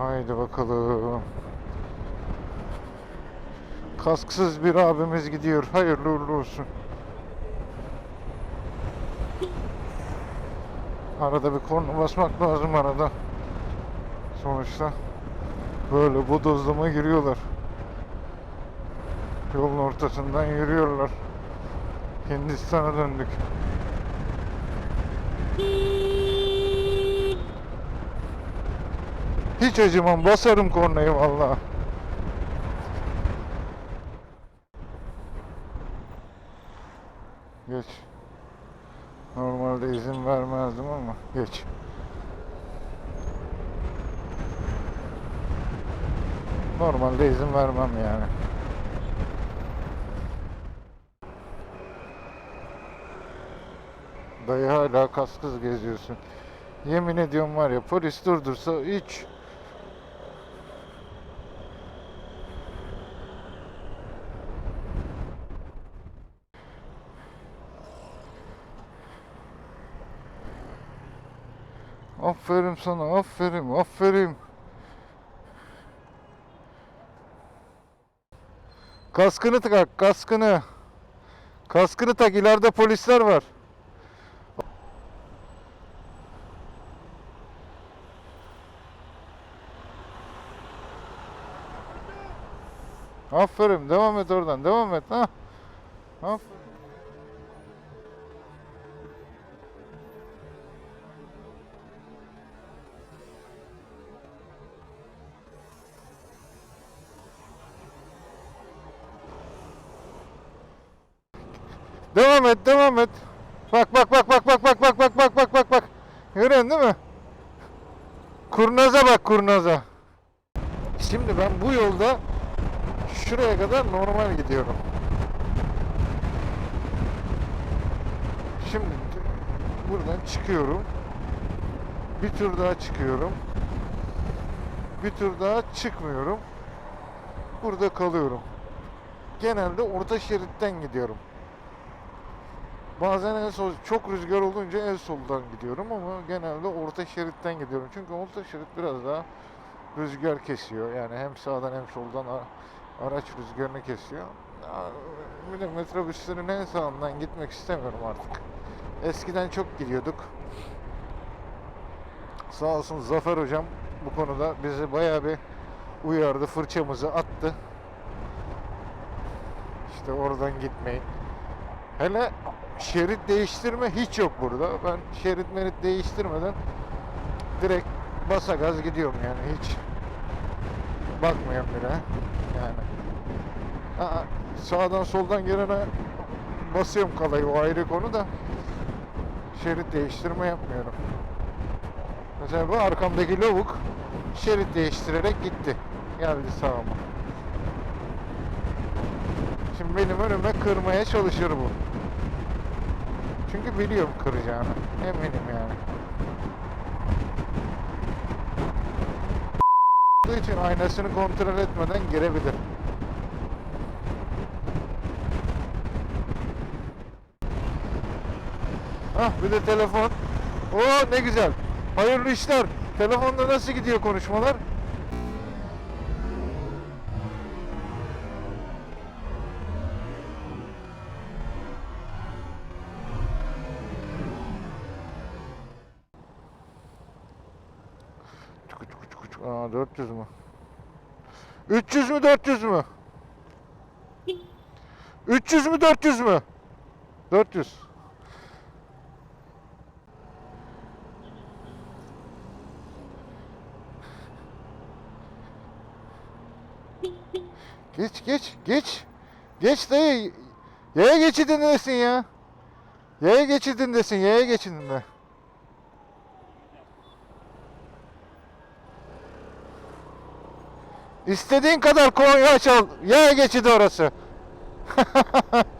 Haydi bakalım. Kasksız bir abimiz gidiyor. Hayırlı uğurlu olsun. Arada bir korna basmak lazım arada. Sonuçta böyle bodozlama giriyorlar. Yolun ortasından yürüyorlar. Hindistan'a döndük. Hiç acımam basarım kornayı vallahi. Geç. Normalde izin vermezdim ama geç. Normalde izin vermem yani. Dayı hala kaskız geziyorsun. Yemin ediyorum var ya polis durdursa hiç Aferin sana, aferin, aferin. Kaskını tak, kaskını. Kaskını tak, ileride polisler var. Aferin, devam et oradan, devam et. Ha. Aferin. Devam et, devam et. Bak bak bak bak bak bak bak bak bak bak bak bak. Görüyorsun değil mi? Kurnaza bak kurnaza. Şimdi ben bu yolda şuraya kadar normal gidiyorum. Şimdi buradan çıkıyorum. Bir tur daha çıkıyorum. Bir tur daha çıkmıyorum. Burada kalıyorum. Genelde orta şeritten gidiyorum. Bazen en sol, çok rüzgar olunca en soldan gidiyorum ama genelde orta şeritten gidiyorum. Çünkü orta şerit biraz daha rüzgar kesiyor. Yani hem sağdan hem soldan araç rüzgarını kesiyor. Bir metrobüslerin en sağından gitmek istemiyorum artık. Eskiden çok gidiyorduk. Sağ olsun Zafer hocam bu konuda bizi bayağı bir uyardı, fırçamızı attı. İşte oradan gitmeyin. Hele şerit değiştirme hiç yok burada. Ben şerit merit değiştirmeden direkt basa gaz gidiyorum yani hiç bakmıyorum bile yani. Ha, sağdan soldan gelene basıyorum kalayı o ayrı konu da şerit değiştirme yapmıyorum. Mesela bu arkamdaki lavuk şerit değiştirerek gitti. Geldi sağıma. Şimdi benim önüme kırmaya çalışır bu. Çünkü biliyorum kıracağını. Eminim yani. İçin aynasını kontrol etmeden girebilir. Ah bir de telefon. Oo ne güzel. Hayırlı işler. Telefonda nasıl gidiyor konuşmalar? Aa 400 mü? 300 mü 400 mü? 300 mü 400 mü? 400. Geç geç geç. Geç dayı. Yaya geçidindesin ya. Yaya geçidindesin. Yaya geçidinde. İstediğin kadar Konya çal. Yaya geçidi orası.